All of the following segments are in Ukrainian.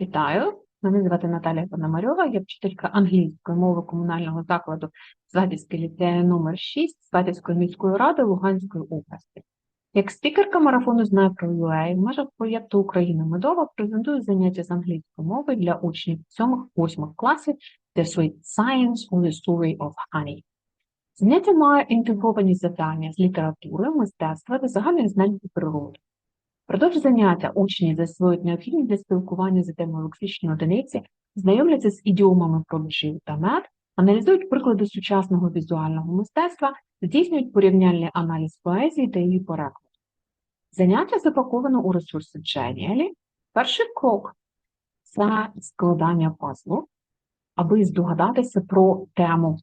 Вітаю! Мене звати Наталія Пономарьова, я вчителька англійської мови комунального закладу Сватівський ліцей номер 6 Сватівської міської ради Луганської області. Як спікерка марафону «Знаю про UA» в межах проєкту Україна медова презентую заняття з англійської мови для учнів 7-8 класів The Sweet Science or the Story of Honey. Заняття має інтегровані завдання з літератури, мистецтва та загальних знань про природу. Продовж заняття учні засвоюють необхідні для спілкування за темою лексичної одиниці, знайомляться з ідіомами про бджіл та мед, аналізують приклади сучасного візуального мистецтва, здійснюють порівняльний аналіз поезії та її перекладу. Заняття запаковано у ресурси Genially. Перший крок це складання пазлу, аби здогадатися про тему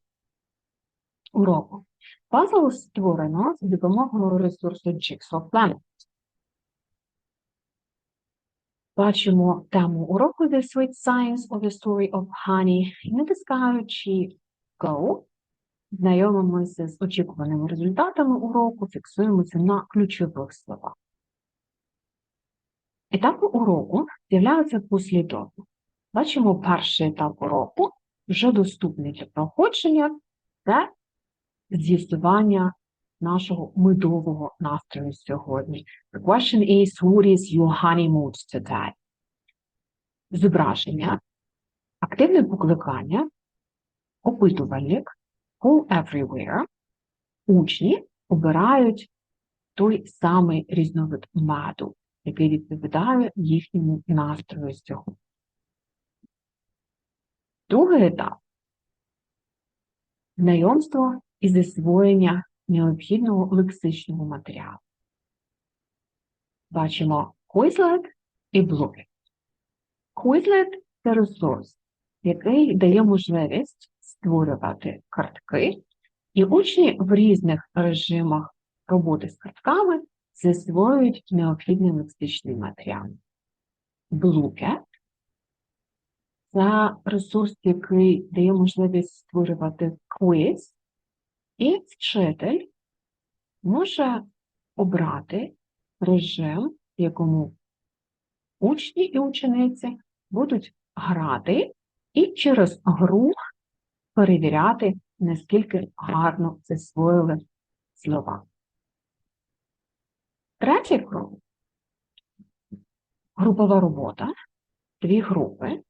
уроку. Пазл створено за допомогою ресурсу Jigsaw Planet. Бачимо тему уроку The Sweet Science of the Story of Honey і натискаючи Go, знайомимося з очікуваними результатами уроку, фіксуємося на ключових словах. Етапи уроку з'являються послідовно. Бачимо перший етап уроку, вже доступний для проходження, це з'ясування нашого медового настрою сьогодні. The question is, what is your honey mood today? Зображення, активне покликання, опитувальник, call everywhere. Учні обирають той самий різновид меду, який відповідає їхньому настрою сьогодні. Другий етап знайомство і засвоєння необхідного лексичного матеріалу. Бачимо Quizlet і Blocket. Quizlet – це ресурс, який дає можливість створювати картки, і учні в різних режимах роботи з картками засвоюють необхідний лексичний матеріал. Blocket – це ресурс, який дає можливість створювати квиз, і вчитель може обрати режим, в якому учні і учениці будуть грати і через гру перевіряти, наскільки гарно засвоїли слова. Третій крок. Групова робота, дві групи,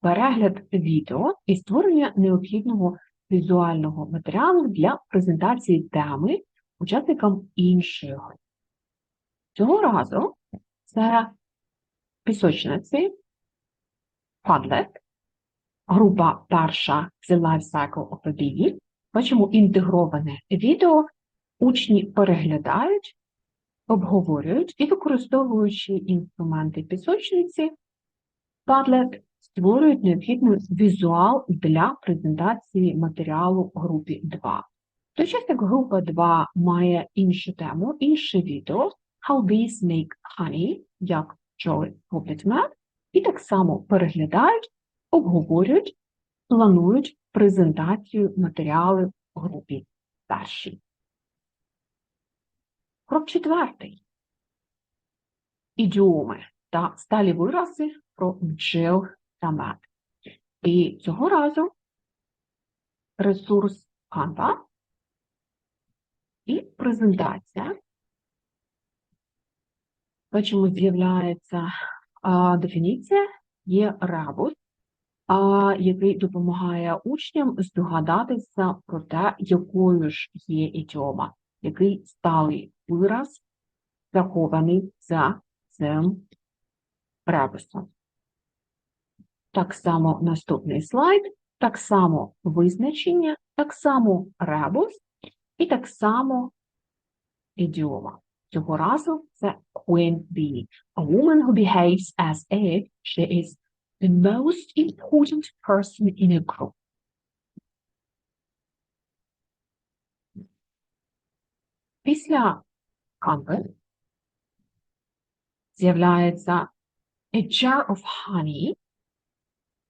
перегляд відео і створення необхідного візуального матеріалу для презентації теми учасникам іншої групи. Цього разу це пісочниці, Padlet, група перша The Life Cycle of a Bee. Бачимо інтегроване відео, учні переглядають, обговорюють і, використовуючи інструменти пісочниці, Padlet створюють необхідний візуал для презентації матеріалу групі 2. В той час як група 2 має іншу тему, інше відео How bees make honey, як бджоли роблять мед, і так само переглядають, обговорюють, планують презентацію матеріалу в групі першій. Крок четвертий. Ідіоми та сталі вирази про бджіл та. І цього разу ресурс Canva і презентація. Бачимо, з'являється дефініція, є ребус, який допомагає учням здогадатися про те, якою ж є ідіома, який сталий вираз захований за цим ребусом. Так само наступний слайд, так само визначення, так само ребус і так само ідіома. Цього разу це queen bee. A woman who behaves as if she is the most important person in a group. Після кампи з'являється a jar of honey,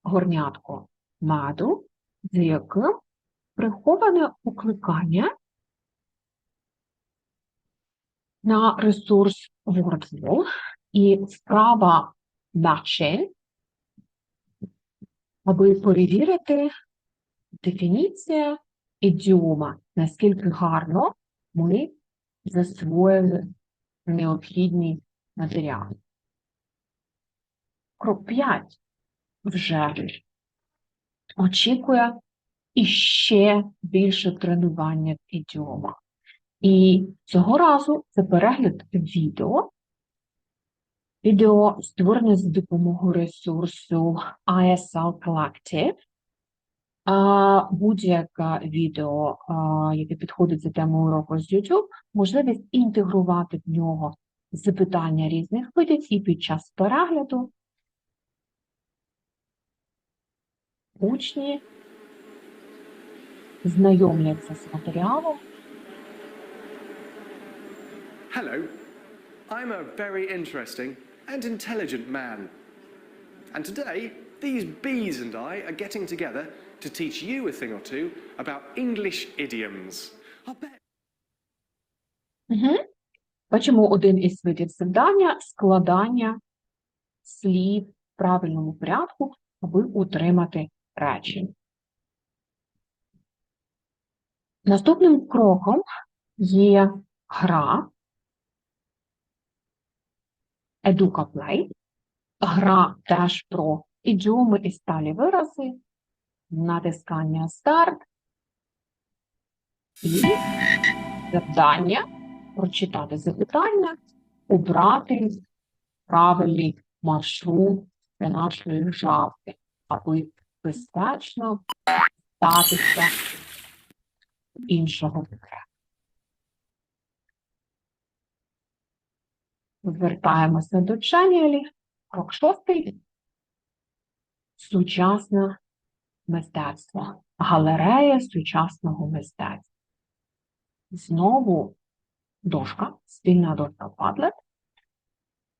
горнятко меду, з яким приховане укликання на ресурс WordWall і вправа matching аби перевірити дефініція ідіома, наскільки гарно ми засвоїли необхідні матеріали. Крок 5 вже очікує іще більше тренування в ідіомах. І цього разу це перегляд відео. Відео створене за допомогою ресурсу ISL Collective. Будь-яке відео, яке підходить за темою уроку з YouTube, можливість інтегрувати в нього запитання різних видів і під час перегляду учні знайомляться з матеріалом Hello, I'm a very interesting and intelligent man. And today, these bees and I are getting together to teach you a thing or two about English idioms. I bet. Угу. Бачимо один із видів завдання складання слів в правильному порядку, аби утримати речення. Наступним кроком є гра Educa Play. Гра теж про ідіоми і сталі вирази, натискання старт і завдання прочитати запитання, обрати правильний маршрут для нашої жавки, аби безпечно статися іншого вибору. Звертаємося до Чанілі. Крок шостий. Сучасне мистецтво. Галерея сучасного мистецтва. Знову дошка, спільна дошка Padlet.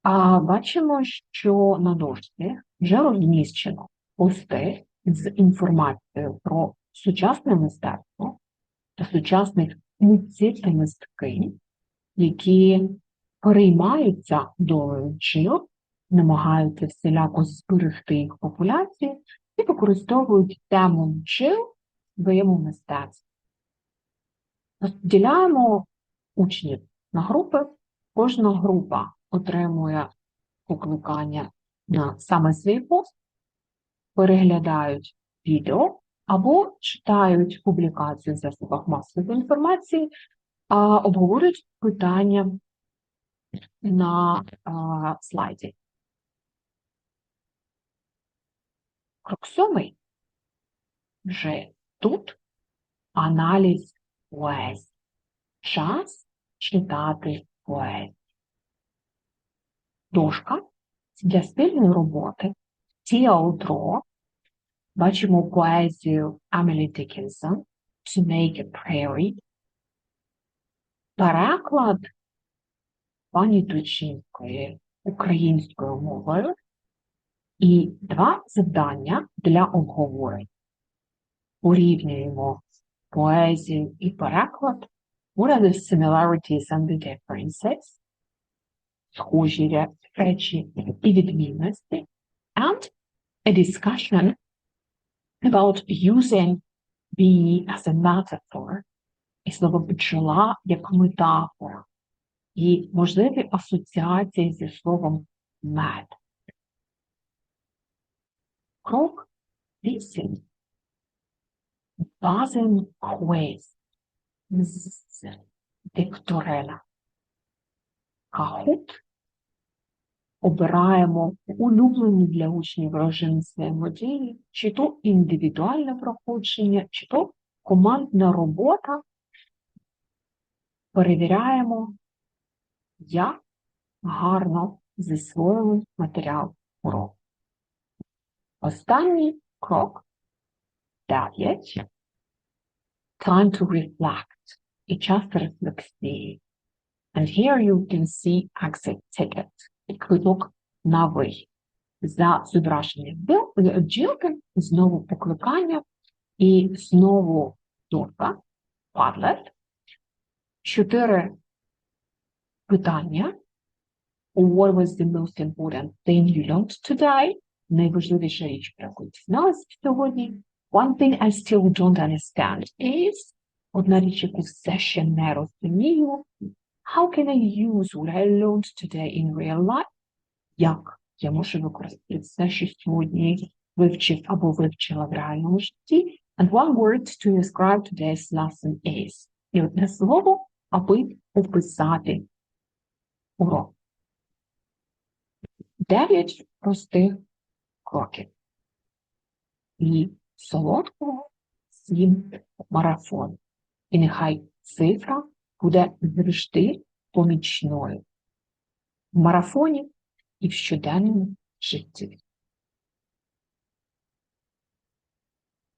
А бачимо, що на дошці вже розміщено пости з інформацією про сучасне мистецтво та сучасних митців та мистки, які переймаються долею чил, намагаються всіляко зберегти їх популяції і використовують тему чил в своєму мистецтві. Розділяємо учнів на групи. Кожна група отримує покликання на саме свій пост, переглядають відео або читають публікацію в засобах масової інформації, а обговорюють питання на а, слайді. Крок сьомий. Вже тут аналіз поезії. Час читати поезію. Дошка для спільної роботи TLDRAW. Бачимо поезію Емілі Дікінсон To Make a Prairie. Переклад пані Тучинської українською мовою і два завдання для обговорень. Порівнюємо поезію і переклад. What are the similarities and the differences? Схожі ря- речі і відмінності. And a discussion about using bee as a metaphor і слово бджола як метафора і можливі асоціації зі словом мед. Крок 8. Базен квіз з дикторела. Кахут обираємо улюблені для учнів режим взаємодії, чи то індивідуальне проходження, чи то командна робота. Перевіряємо, як гарно засвоїли матеріал уроку. Останній крок 9. Time to reflect і час рефлексії. And here you can see exit ticket. Квиток на вихід. За зображенням бджілки знову покликання і знову дошка, Padlet. Чотири питання. What was the most important thing you learned today? найважливіша річ, про яку дізналась сьогодні. One thing I still don't understand is одна річ, яку все ще не розумію. How can I use what I learned today in real life? Як я можу використати все, що сьогодні вивчив або вивчила в реальному житті? And one word to describe today's lesson is. І одне слово, аби описати урок. Дев'ять простих кроків. І солодкого сім марафон. І нехай цифра буде завжди помічною в марафоні і в щоденному житті.